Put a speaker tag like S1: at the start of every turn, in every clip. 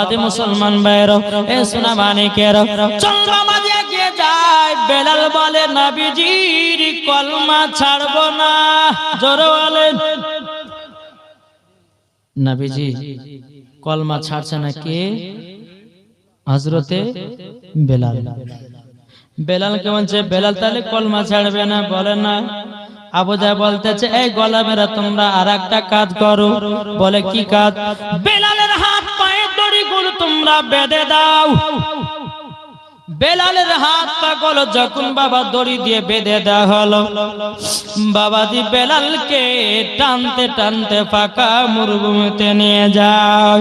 S1: আদি মুসলমান ভাইয়েরও, এ সোনা মানিকেরও চন্দ্র মাঝে এগিয়ে যায়, বেলাল বলে কলমা ছাড়বো না। কলমা ছাড়ছে না কে? বেলাল। বেলাল বেলাল তাহলে কলমা ছাড়বে না। বলে না। আবু জাহেল বলতেছে, এই গলা মেরা তোমরা আর একটা কাজ করো। বলে, কি কাজ? বেলালের হাত তোমরা বেঁধে দাও। বেলালের হাত পাগল যখন বাবা দড়ি দিয়ে বেঁধে দেওয়া হলো। বাবাজি বেলালকে টানতে টানতে ফাঁকা মরুভূমিতে নিয়ে যাও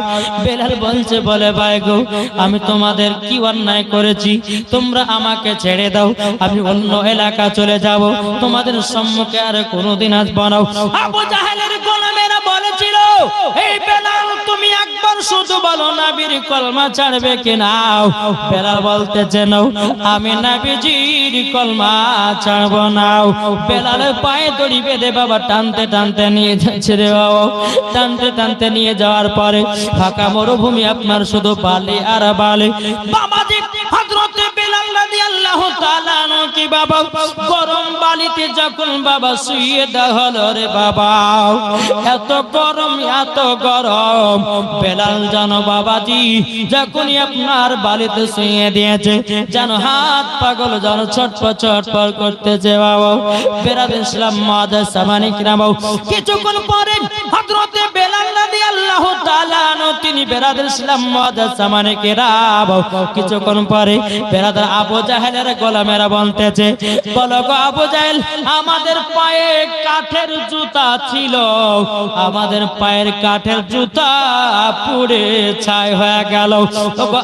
S1: বেলাল বলছে, বলে ভাই গো, আমি তোমাদের কি অন্যায় করেছি? তোমরা আমাকে ছেড়ে দাও, আমি অন্য এলাকা চলে যাব। তোমাদের সম্মুখে আর কোনোদিন জাহেলের গোলামেরা বলেছিল, এই বেলাল, তুমি একবার শুধু বলো নাবির কলমা ছাড়বে কিনা? বেলাল বলতেছে আমি নাবিজির কলমা ছাড়বো নাও বেলালের পায়ে দড়ি বেঁধে বাবা টানতে টানতে নিয়ে যাচ্ছে রে বাবা। টানতে টানতে নিয়ে যাওয়ার পরে ফাঁকা মরুভূমি আপনার শুধু বালি আর বালি। বাবাজি হযরতে বেলাল রাদিয়াল্লাহু তাআলা বাবা, গরম বালিতে যখন বাবা শুয়ে রে বাবা, এত গরম এত গরম। বেলাল জানো বাবাজি যখনই আপনার বালিতে শুয়ে দিয়েছে, যেন হাত পাগল যেন ছটপট ছটপট করতেছে বাবা। বেরাদ ইসলাম মাদার সামানি কিনা বাবু কিছুক্ষণ পরে হযরতে বেলাল রাদিয়াল্লাহু তাআলা তিনি বেরাদ ইসলাম পরে বেরাদার আবু জাহেলের বলতেছে, বলো গো আবু জাহেল, আমাদের পায়ে কাঠের জুতা ছিল। আমাদের পায়ের কাঠের জুতা পুড়ে ছাই হয়ে গেল।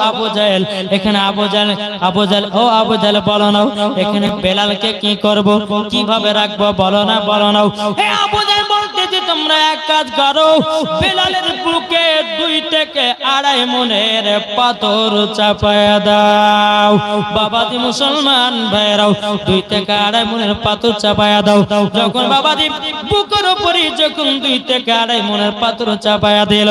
S1: আবু জাহেল, এখানে আবু জাহেল আবু জাহেল, ও আবু জাহেল, বলো না এখানে বেলালকে কি করব? কীভাবে রাখব? বলো না বলো না হে আবু জাহেল বলতেছে তোমরা এক কাজ করো, বেলালের বুকে দুই থেকে আড়াই মনের পাথর চাপায়া দাও। বাবাজি মুসলমান ভাইরাও দুই থেকে আড়াই মনের পাথর চাপায়া দাও। যখন বাবাজি বুকের উপরে যখন দুই থেকে আড়াই মনের পাথর চাপায়া দিল,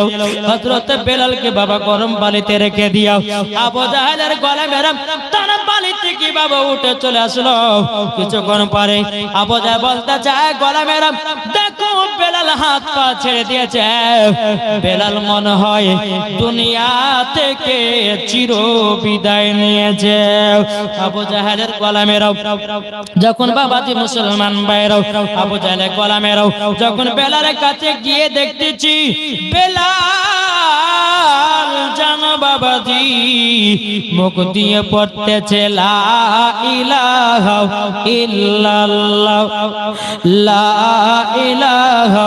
S1: হযরত বেলালকে বাবা গরম পানিতে রেখে দিও আবু জাহেলের গলা মেরাম তার পানি থেকে বাবা উঠে চলে আসলো? কিছুক্ষণ পরে আবু জাহেল বলতে চায়, গলা মেরাম দেখো বেলাল হাত পা ছেড়ে দিয়েছে। বেলাল মনে হয় দুনিয়া থেকে চির বিদায় নিয়েছে। আবু জাহেলের গোলামেরাও যখন বাবাজি মুসলমান বাইরাও আবু জাহেলের গোলামেরাও যখন বেলালের কাছে গিয়ে দেখতেছি, বেলাল জানো বাবাজি, মুখ দিয়ে পড়তেছে, লা ইলাহা ইল্লাল্লাহ, লা ইলাহা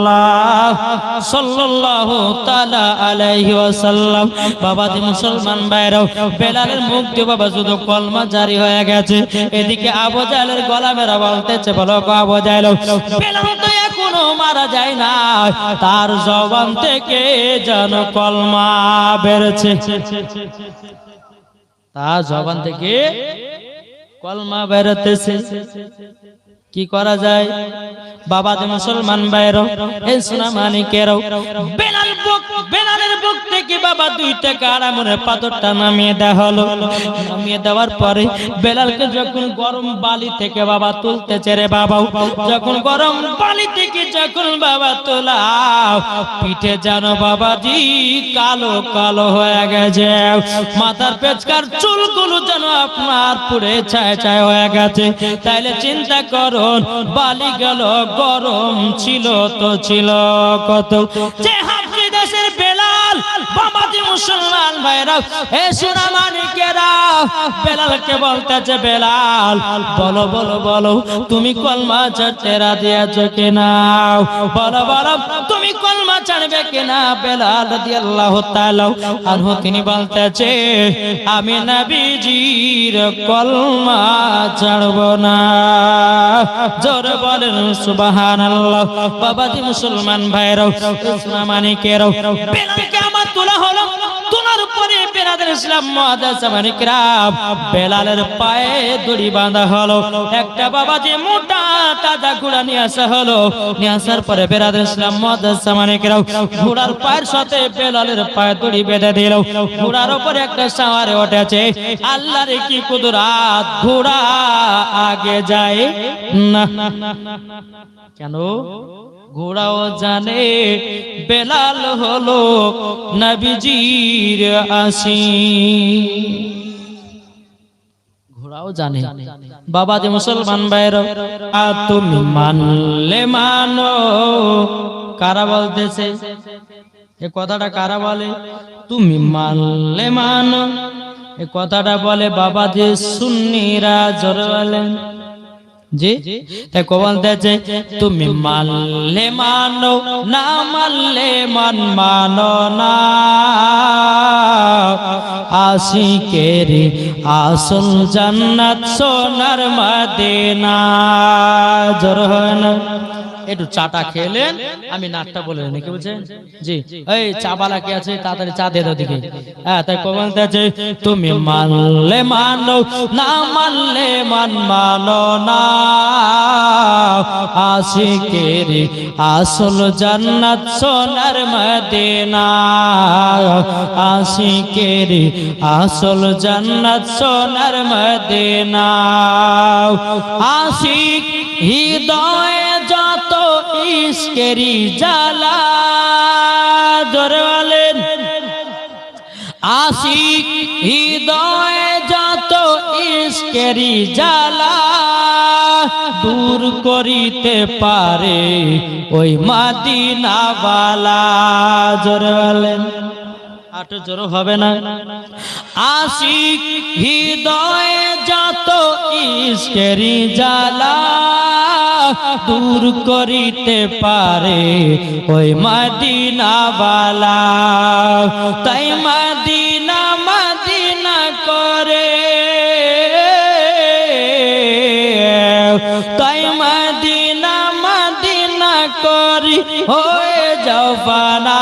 S1: সাল্লাল্লাহু তাআলা আলাইহি বাবা কলমা জারি হয়ে গেছে। এদিকে মারা যায় না। তার জবান থেকে যেন কলমা বেরোছে তার জবান থেকে কলমা বেরোতেছে। কি করা যায়? বাবা যে মুসলমান বাইরও এই সোনা থেকে বাবা গরম বালি থেকে বাবা গরম থেকে যখন বাবা তোলা, পিঠে জানো বাবাজি কালো কালো হয়ে গেছে। মাথার পেচকার চুলগুলো যেন আপনার পুরে ছায় ছায় হয়ে গেছে। তাইলে চিন্তা করুন বালি গেল গরম ছিল তো ছিল কত। যে মুসলমান ভাইরা এ সোনা মানিকেরা বেলালকে বলতেছে, বেলাল, বলো বলো বলো, তুমি কলমা ছাড়তে রাজি কিনা? বলো বলো, তুমি কলমা ছাড়বে কিনা? বেলাল রাদিয়াল্লাহু তাআলা আনহু, তিনি বলতেছে, আমি নবীজির কলমা ছাড়ব না। জোরে বলেন, সুবহানাল্লাহ। বাবাজি মুসলমান ভাইরাও ইসলাম মানিকেরাও বেলালকে বেরাদের ইসলাম মহাদাসামানিকরাম বেলালের পায়ে দড়ি বাঁধা হলো। একটা বাবা যে মোটা, তাজা ঘোড়া নিয়ে আসা হলো। নিয়ে আসার পরে বেরাদের ইসলাম মহাদাসামানিকরাম ঘোড়ার পায়ের সাথে বেলালের পায়ে দড়ি বেঁধে দিল। ঘোড়ার উপরে একটা সাওয়ারে উঠেছে আল্লাহর কি কুদরাত, ঘোড়া আগে যায় না। কেন? ঘোড়াও জানে, বেলাল হলো নবীজির আসি ঘোড়াও জানে, বাবা যে মুসলমান ভাইর আ, তুমি মানলে মানো। কারা বলতেছে? এ কথাটা কারা বলে? তুমি মানলে মানো। এ কথাটা বলে বাবা যে সুন্নিরা জোর জি তাই কবল দেছে তুমি মানলে মানো না মানলে মান মানো না। আশিকের আসল জান্নাত সোনার মদিনা। জোর হয় না। একটু চাটা খেলেন। আমি নাটটা বলে নাকি বুঝছেন জি। এই চা বালা কে আছে? তাড়াতাড়ি চা দিয়ে দাও দিকে হ্যাঁ তাই কখন আছে? তুমি মানলে মানো, না মানলে মান মানো না। আশিকের আসল জান্নাত সোনার মদিনা। আশিকের আসল জান্নাত সোনার মদিনা। আশিক হৃদয়ে ইস্কেরি জালা জোরে বলেন আশিক হৃদয়ে যত ইস্কেরি জ্বালা দূর করিতে পারে ওই মাদিনাওয়ালা জোরে বলেন আট জোর হবে না। আশিক হৃদয়ে যত ইস্কেরি জ্বালা দূর করিতে পারে ওই মাদিনাওয়ালা। তাই মাদিনা মাদিনা করে। তাই মাদিনা মাদিনা করি, হয়ে যাও ফানা।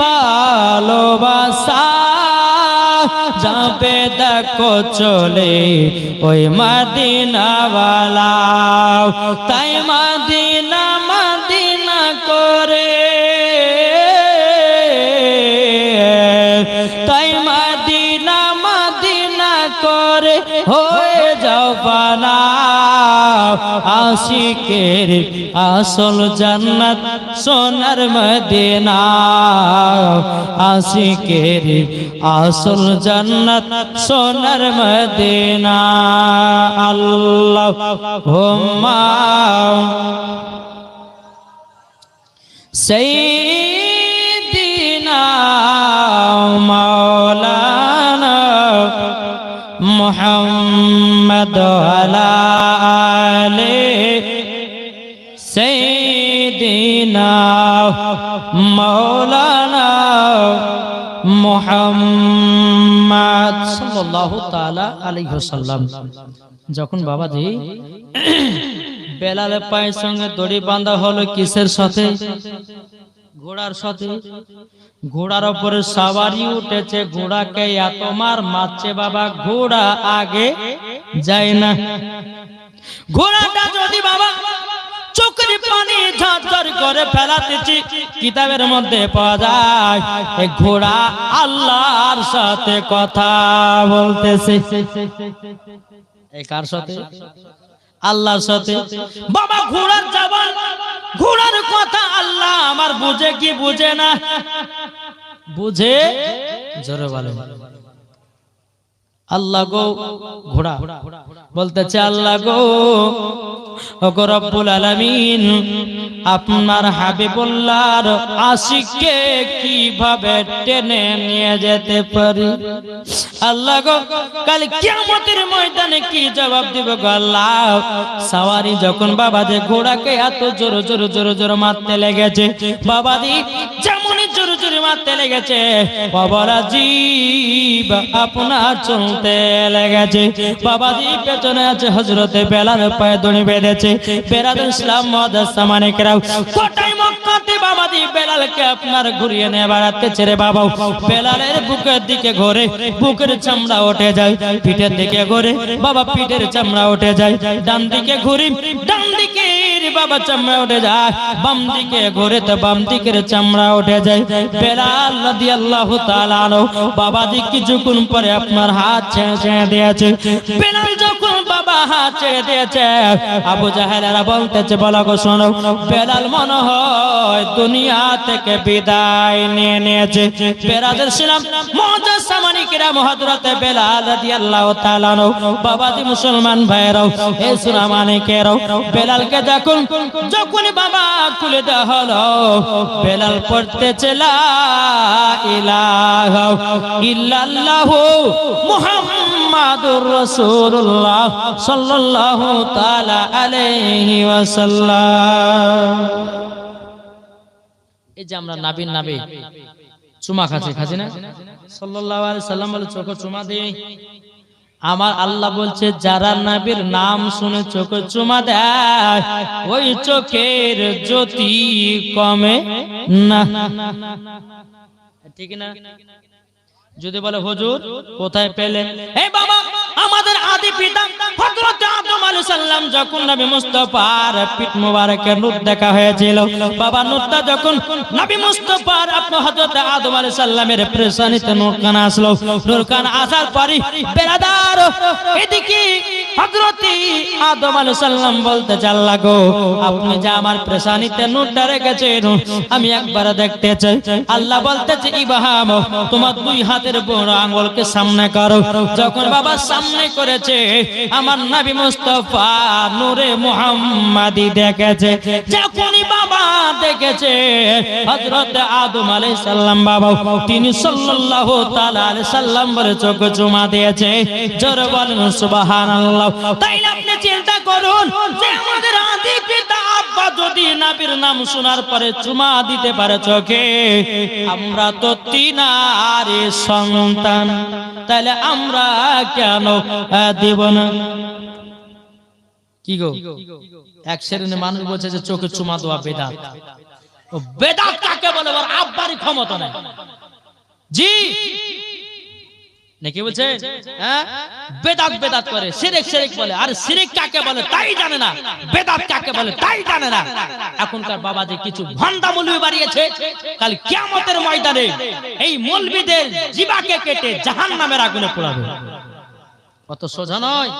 S1: ভালোবাসা যাবে দেখো চলে ওই মাদিনাওয়ালা। তাই মাদিনা মাদিনা করে রে হয়ে যাও পানা। আশিকের আসল জান্নাত সোনার মদিনা। আশিকের আসল জান্নাত সোনার মদিনা। আল্লাহ হোম্মা সেই محمد وعلى آله سيدنا مولانا মোহাম্মদ সাল্লাল্লাহু তাআলা আলাইহি ওয়াসাল্লাম যখন বাবাজি বেলালের পায়ের সঙ্গে দড়ি বাঁধা হলো কিসের সাথে ঘোড়ার সাথে। ঘোড়ার উপরে সাওয়ারি উঠেছে, ঘোড়াকে এত মার মারছে বাবা, ঘোড়া আগে যায় না। ঘোড়াটা যদি বাবা কিতাবের মধ্যে পাওয়া যায় ঘোড়া আল্লাহর সাথে কথা বলতেছে। কার সাথে? আল্লাহর সাথে। বাবা, ঘোড়ার জবান, ঘোড়ার কথা আমার বুঝে কি বুঝে না? বুঝে? জোরে বলো আল্লাহ গো, ঘোড়া। বলতেছে, আল্লাহ গো রব্বুল আলামিন আপনার হাবিবুল্লাহর আশিককে কীভাবে টেনে নিয়ে যেতে পারি? আল্লাহ গো, কাল কিয়ামতের ময়দানে কি জবাব দিব গো আল্লাহ? সাওয়ারি যখন বাবা যে ঘোড়াকে এত জোর জোর জোর জোর মারতে লেগেছে বাবা দি জোর মারতে লেগেছে। বাবারা জীব আপনার চলতে লেগেছে। বাবা দি পেছনে আছে হজরতে বেলার পায়ে দড়ি বেঁধেছে। বেরাদ ইসলাম মক্কাতে বাবা দি বেলালকে বাবা বুকের দিকে ঘোরে, বুকের চামড়া যায়, পিঠের দিকে ঘোরে, বাবা পিঠের চামড়া যায়। দিকে ঘুরি, ডান দিকে বাবা চামড়া উঠে যায়, বাম দিকে ঘোরে তো বাম দিকের চামড়া উঠে যায়। বেলাল রাদিয়াল্লাহু তাআলা বাবা দি কিছুক্ষণ পরে আপনার হাত ছেড়ে ছেড়ে দিয়েছে। বেলাল যখন বাবা হাত ছেড়ে দিয়েছে, আবু জাহেলেরা বলতেছে, বলো গো শোনো, বেলাল মনে হয় দুনিয়া থেকে বিদায় নিয়ে নিয়েছে। বেরাদের ছিলাম মহাজাজ সামানিকেরা মহাদুরাতে বেলাল রাদিয়াল্লাহু তাআলা আনহু। বাবাজি মুসলমান ভাইরাও হে সুনা মানিকেরাও। বেলালকে দেখুন যখনই বাবা খুলে দেওয়া বেলাল তাআলা আলাইহি এই যে আমরা চুমা খাচ্ছি খাচ্ছি না? সাল্লাম বলে, চোখে চুমা আমার আল্লাহ বলছে, যারা নাবির নাম শুনে চোখে চুমা দেয়, ওই চোখের জ্যোতি কমে না। ঠিক না? যদি বলে, হুজুর, কোথায় পেলে এই বাবা, আমাদের আদি পিতা বলতে চাল লাগো, আপনি যে আমার প্রেসানিতে নূরটা রেখেছেন, আমি একবার দেখতে চাই। আল্লাহ বলতেছে, ইবাহাম, তোমার দুই হাতের বড় আঙ্গুলকে সামনে করো। যখন বাবা সামনে করেছে, আমার নবী মুস্তাফা নূরে মুহাম্মাদি দেখেছে। যখনই বাবা দেখেছে, হযরত আদম আলাইহিস সালাম বাবা, তিনি সাল্লাল্লাহু তাআলা আলাইহি সাল্লাম বলে চোখ চুমা দিয়েছে। জোরে বলেন, সুবহানাল্লাহ। তাই আপনি চিন্তা করুন যে আমাদের আদি পিতা আব্বা যদি নবীর নাম শোনার পরে চুমা দিতে পারে চোখে, আমরা তো তিনারে সন্তান, তাহলে আমরা কেন দিব না? কি গো? এক শ্রেণির মানুষ বলছে যে চোখে চুমা দেওয়া বেদাত। কাকে বলে? ক্ষমতা নাই। জি। নাকি বলছে হ্যাঁ? বেদাত বেদাত করে, শিরিক শিরিক বলে। আর শিরিক কাকে বলে? তাই জানে না। বেদাত কাকে বলে? তাই জানে না। এখনকার বাবা যে কিছু ভন্ডা মৌলবি বাড়িয়েছে। কাল কিয়ামতের ময়দানে এই মৌলবিদের জিবাকে কেটে জাহান্নামের আগুনে পোড়াবে। কত সোজা নয়।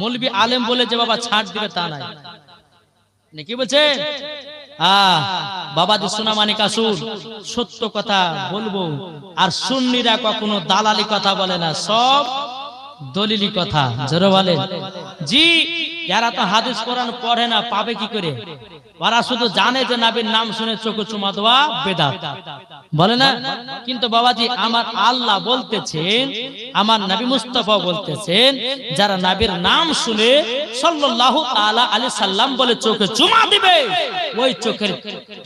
S1: মৌলবি আলেম বলে যে বাবা ছাড় দিবে তা নাই। নাকি বলছে আহ বাবাজি সোনা মানিক আসুন সত্য কথা বলব। আর সুন্নিরা কখনো দালালি কথা বলে না, সব দলিলি কথা, জোরে বলে জি যারা তো হাদিস কোরআন পড়ে না, পাবে কি করে? ওরা শুধু জানে যে নাবির নাম শুনে চোখে চুমা দেওয়া বেদাত। বলে না? কিন্তু বাবাজি, আমার আল্লাহ বলতেছেন, আমার নবী মুস্তফা বলতেছেন, যারা নবীর নাম শুনে সাল্লাল্লাহু তাআলা আলাইহি সাল্লাম বলে চোখে চুমা দিবে, ওই চোখের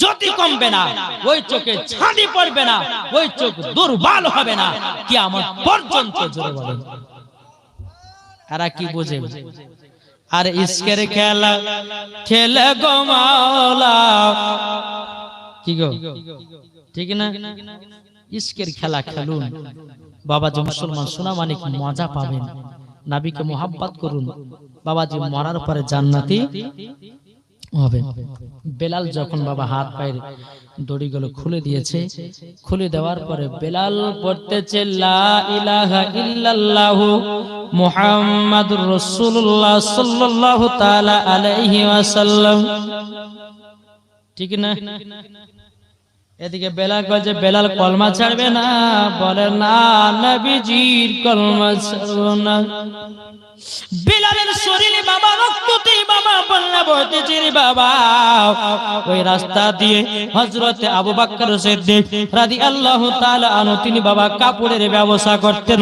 S1: জ্যোতি কমবে না, ওই চোখে ছাঁদি পড়বে না, ওই চোখ দুর্বল হবে না কি আমার পর্যন্ত জোরে বলেন। এরা কি বোঝে? আর ইস্কের খেলা খেলে গো মাওলা। কি গো? ঠিক না? ইস্কের খেলা খেলুন। বাবাজি মুসলমান সোনা মানিক মজা পাবেন। নাবিকে মোহাব্বত করুন। বাবা বাবাজি মরার পরে জান্নাতি হবে। বেলাল যখন বাবা হাত পায়ের দড়িগুলো খুলে দিয়েছে খুলে দেওয়ার পরে বেলাল পড়তেছে লা ইলাহা ইল্লাল্লাহু মুহাম্মাদুর রাসূলুল্লাহ সাল্লাল্লাহু তাআলা আলাইহি ওয়াসাল্লাম। ঠিক না? এদিকে বেলাল যে, বেলাল কলমা ছাড়বে না। বলে, না, নবীজির কলমা ছাড়ব না। বিলালের শরীরে বাবা রক্ততে বাবা, বন্যা বইতেছে রে বাবা। ওই রাস্তা দিয়ে হযরতে আবু বকর সিদ্দিক রাদিয়াল্লাহু তাআলা আনহু, তিনি বাবা কাপড়ের ব্যবসা করতেন।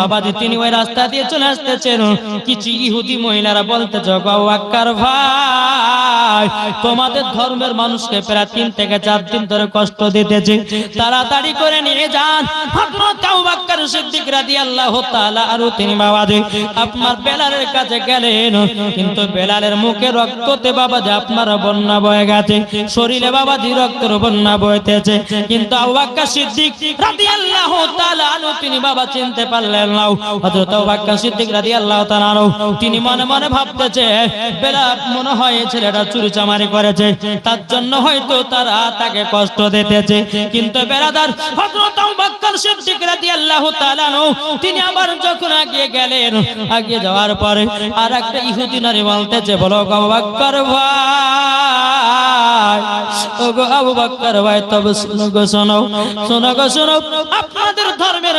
S1: বাবা যে তিনি ওই রাস্তা দিয়ে চলে আসতেছেন। কিছু ইহুদি মহিলারা বলতেছে আবু বকর ভাই, তোমাদের ধর্মের মানুষকে প্রায় তিন থেকে চার দিন ধরে কষ্ট দিতেছে। তাড়াতাড়ি করে নিয়ে যান। হযরত আবু বকর সিদ্দিক রাদিয়াল্লাহু তাআলা আর তিনি বাবা যে আপনার বেলালের কাছে গেলেন, কিন্তু বেলালের মুখে রক্ততে বাবা যে আপনার বন্যা বয়ে গেছে, শরীরে বাবা যে রক্তের বন্যা বইতেছে। কিন্তু তিনি বাবা চিনতে পারলেন তিনি মনে মনে ভাবতেছে মনে হয় ছেলেটা চুরি চামারি করেছে, তার জন্য হয়তো তারা তাকে কষ্ট দিতেছে। কিন্তু তিনি আবার যখন আগিয়ে গেলেন, আগিয়ে যাওয়ার পরে আর একটা ইহুদি নারী বলতেছে, বলো আবু বকর ভাই। ওগো আবু বাক্কর ভাই, তবে শুনো গো, শোনো। শোনো গো, শোনো। আপনাদের ধর্মের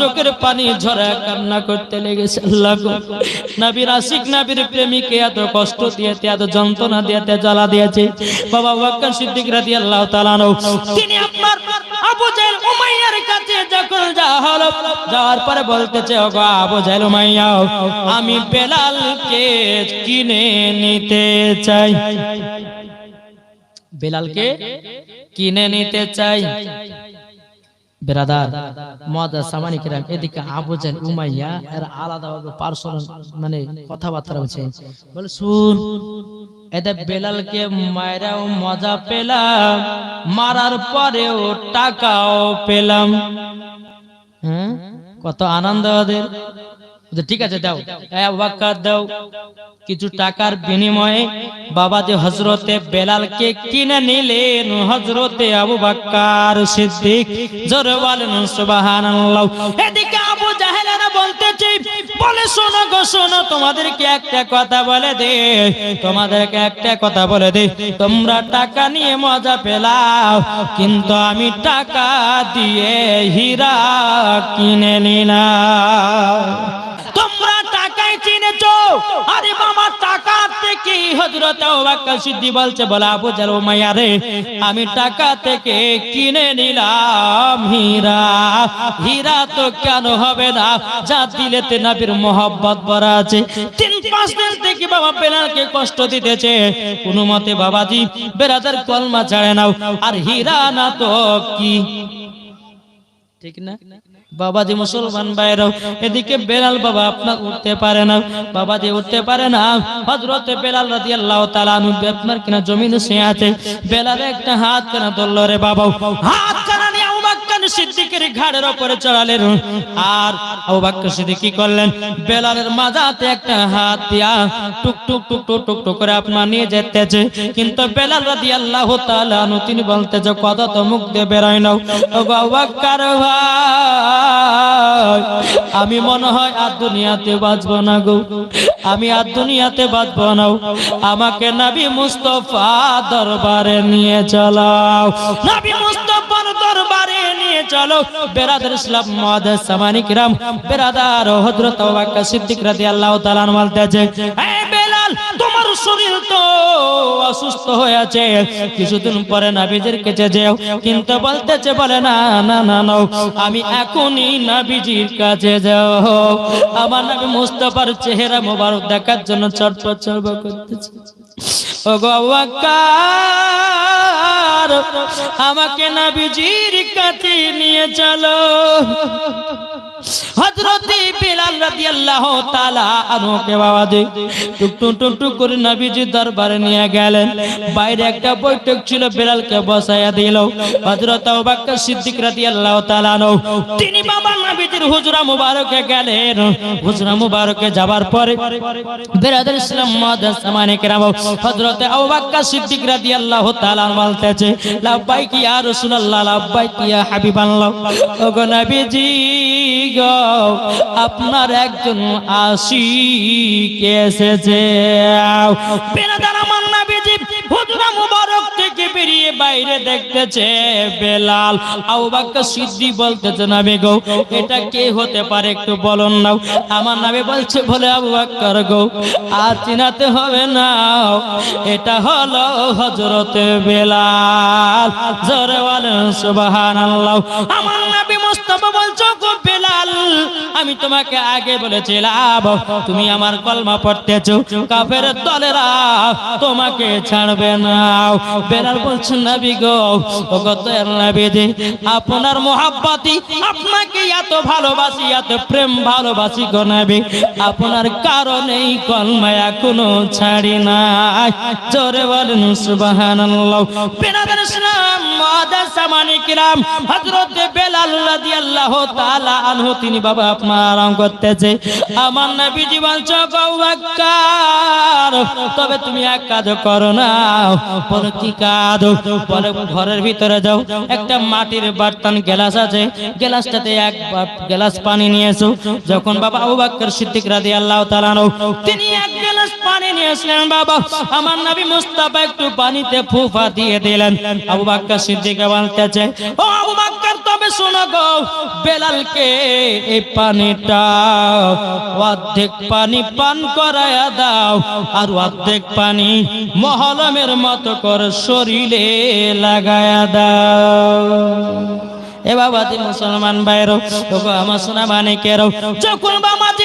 S1: চোখের পানি ঝরে কান্না করতে লেগেছে। আল্লাহ নবীর আশিক, নবীর প্রেমিকে এত কষ্ট দিয়েছে, এত যন্ত্রণা দিয়েছে, জ্বালা দিয়েছে। বাবা বকর সিদ্দিক রাদিয়াল্লাহু তাআলা তিনি আপনার আবু জাহেল উমাইয়ার কাছে যখন যাওয়া যাওয়ার পরে বলতেছে, ওগো আবু জাহেল উমাইয়া, আমি বেলালকে কিনে নিতে চাই। বেলালকে কিনে নিতে চাই। বেরাদার মাদা সামানি কিরাম এদিকে আবু জাহেল, উমাইয়া, এর আলাদা ভাবে পার্সোনাল মানে কথাবার্তা হচ্ছে। বলে, শুন এটা বেলালকে মায়েরাও মজা পেলাম, মারার পরেও টাকাও পেলাম। হ্যাঁ? কত আনন্দ ওদের। ঠিক আছে, দাও। দাও। কিছু টাকার বিনিময়ে বাবা যে হজরতে বেলালকে কিনে নিলেন হজরতে আবু বাক্কার সিদ্দিক। জোরে বলেন, সুবহানাল্লাহ। এদিকে আবু জাহেলেরা বলতেছে, বলে শোনো গো, শোনো, তোমাদেরকে একটা কথা বলে দে, তোমাদেরকে একটা কথা বলে দে, তোমরা টাকা নিয়ে মজা পেলাও, কিন্তু আমি টাকা দিয়ে হীরা কিনে নিলাম। তোমরা টাকায় চিনেছো? আরে মামা টাকা থেকে হযরত আবুবকর সিদ্দিক বলছে, বলা আবু জাল উমাইয়া রে, আমি টাকা থেকে কিনে নিলাম হীরা। হীরা তো কেন হবে না? যা দিলেতে নবীর মোহব্বত ভরা আছে। তিন পাঁচ দিন থেকে বাবা বেলালকে কষ্ট দিতেছে। কোনো মতে বাবাজি, বেরাদার কলমা ছাড়ে নাও। আর হীরা না তো কি? ঠিক না? বাবাজি মুসলমান ভাইরাও, এদিকে বেলাল বাবা আপনার উঠতে পারে না, বাবাজি উঠতে পারে না। হজরতে বেলাল তালা আনহু আপনার কিনা জমিন শুয়ে আছে, বেলাল একটা হাত কেনা ধরলো রে বাবা হাত সিদ্দিকের ঘাড়ের উপরে চড়ালেন। আর আবু বকর সিদ্দিক কি করলেন? বেলালের মাজাতে একটা হাত দিয়া টুক টুক টুক টুক টুক টুক করে আপনার নিয়ে যেতেছে। কিন্তু বেলাল রাদিয়াল্লাহু তাআলা তিনি বলতেছে কথা তো মুখ দিয়ে বেরোয় নাও। ও আবু বকর ভাই, আমি মনে হয় আর দুনিয়াতে বাঁচবো না গো। আমি আর দুনিয়াতে বাঁচব না। আমাকে নাবি মুস্তফা দরবারে নিয়ে চলাও নবী মুস্তফার দরবারে নিয়ে চলো। বেরাদার ইসলাম মহাদেশ সামানিক রাম, বেরাদার হজরত সিদ্দিক রাদিয়াল্লাহু তাআলা বলতেছে অসুস্থ হয়ে আছে কিছুদিন পরে নাবিজের কাছে যাও, কিন্তু বলতেছে, বলে, না না না আমি এখনই নাবিজির কাছে যাও। আমার নবী মুস্তাফার চেহারা মোবারক দেখার জন্য চটপট চটপট করতেছে। ও আমাকে নাবিজির কাছে নিয়ে চলো। হযরতে বেলাল রাদিয়াল্লাহু তাআলা আনহুকে বাবা দি। টুকটুক টুকটুক করে নবীজি দরবারে নিয়ে গেলেন। বাইরে একটা বৈঠক ছিল, বেলালকে বসায়া দিল। হযরত আবু বকর সিদ্দিক রাদিয়াল্লাহু তাআলা আনহু, তিনি বাবা নবীজির হুজরা মুবারকে গেলেন। হুজরা মুবারকে যাবার পরে বেরাদার ইসলাম মুআদ্দাস সামানে কেরাম, হযরত আবু বকর সিদ্দিক রাদিয়াল্লাহু তাআলা বলতেছে, লাব্বাইক ইয়া রাসূলুল্লাহ, লাব্বাইক ইয়া হাবিবাল্লাহ। নবীজি আপনার একজন গো, এটা কে হতে পারে একটু বলুন আমার বলছে, বলে গো, আর চিনাতে হবে না। এটা হলো হযরত বেলাল। জোরে বলেন আমার বলছো, গো বেলাল, আমি তোমাকে আগে বলেছিলাম, তুমি আমার কলমা পড়তেছো, কাফের দলেরা তোমাকে ছাড়বে না। বেলাল নবী গো ও গো দয়াল নবী আপনার মোহাব্বতি, আপনাকে এত ভালোবাসি, এত প্রেম ভালোবাসি গো নবী, আপনার কারণেই কলমা এখনও ছাড়ি নাই। জোরে বলেন, সুবহানাল্লাহ। বেনাদের ইসলাম হযরত বেলাল তাআলা আনহু, তিনি বাবা আপনার করতেছে। আমার নবীজি তবে তুমি এক কাজ করো না। কি কাজ? বলে, ঘরের ভিতরে যাও। একটা মাটির বার্তান আছে। এক পানি নিয়ে এসো যখন বাবা আবু বকর সিদ্দিক রাদিয়াল্লাহু আনহু, তিনি এক পানি নিয়ে আসলেন বাবা, আমার নবী মুস্তাফা একটু পানিতে ফুফা দিয়ে দিলেন। আবু সিদ্দিক বলতেছে, ও শোনো বেলালকে, এই পানিটা অর্ধেক পানি পান করায়া দাও, আর অর্ধেক পানি মহলমের মতো করে শরীরে লাগায়া দাও। এ বাবা দি মুসলমান তোকে আমার সোনা মানে কেরো যখন দি